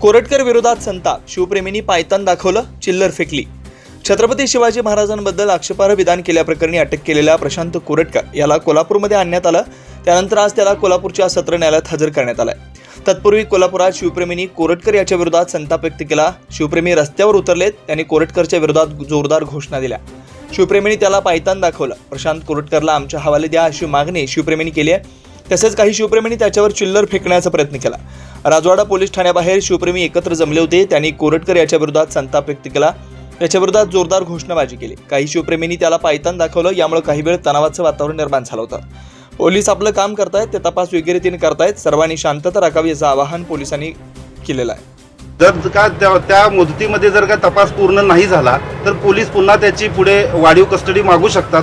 कोरटकर विरोधात संताप. शिवप्रेमींनी पायतान दाखवलं चिल्लर फेकली. छत्रपती शिवाजी महाराजांबद्दल आक्षेपार्ह विधान केल्याप्रकरणी अटक केलेल्या प्रशांत कोरटकर याला कोल्हापूरमध्ये आणण्यात आलं. त्यानंतर आज त्याला कोल्हापूरच्या सत्र न्यायालयात हजर करण्यात आलं तत्पूर्वी कोल्हापुरात शिवप्रेमींनी कोरटकर याच्या विरोधात संताप व्यक्त केला. शिवप्रेमी रस्त्यावर उतरलेत त्यांनी कोरटकरच्या विरोधात जोरदार घोषणा दिल्या. शिवप्रेमींनी त्याला पायतान दाखवलं. प्रशांत कोरटकरला आमच्या हवाले द्या अशी मागणी शिवप्रेमींनी केली आहे. तसेच काही शिवप्रेमींनी त्याच्यावर चिल्लर फेकण्याचा प्रयत्न केला. राजवाडा पोलीस ठाण्याबाहेर शिवप्रेमी एकत्र जमले होते. त्यांनी कोरटकर याच्या विरोधात संताप व्यक्त केला. याच्या विरोधात जोरदार घोषणाबाजी केली. काही शिवप्रेमींनी त्याला पायतान दाखवलं. यामुळे काही वेळ तणावाचं वातावरण निर्माण झालं होतं. पोलीस आपलं काम करतायत ते तपास वगैरे करतायत. सर्वांनी शांतता राखावी याचं आवाहन पोलिसांनी केलेलं आहे. जर का त्या त्या मुदतीमध्ये जर का तपास पूर्ण नाही झाला तर पोलीस पुन्हा त्याची पुढे वाढीव कस्टडी मागू शकतात.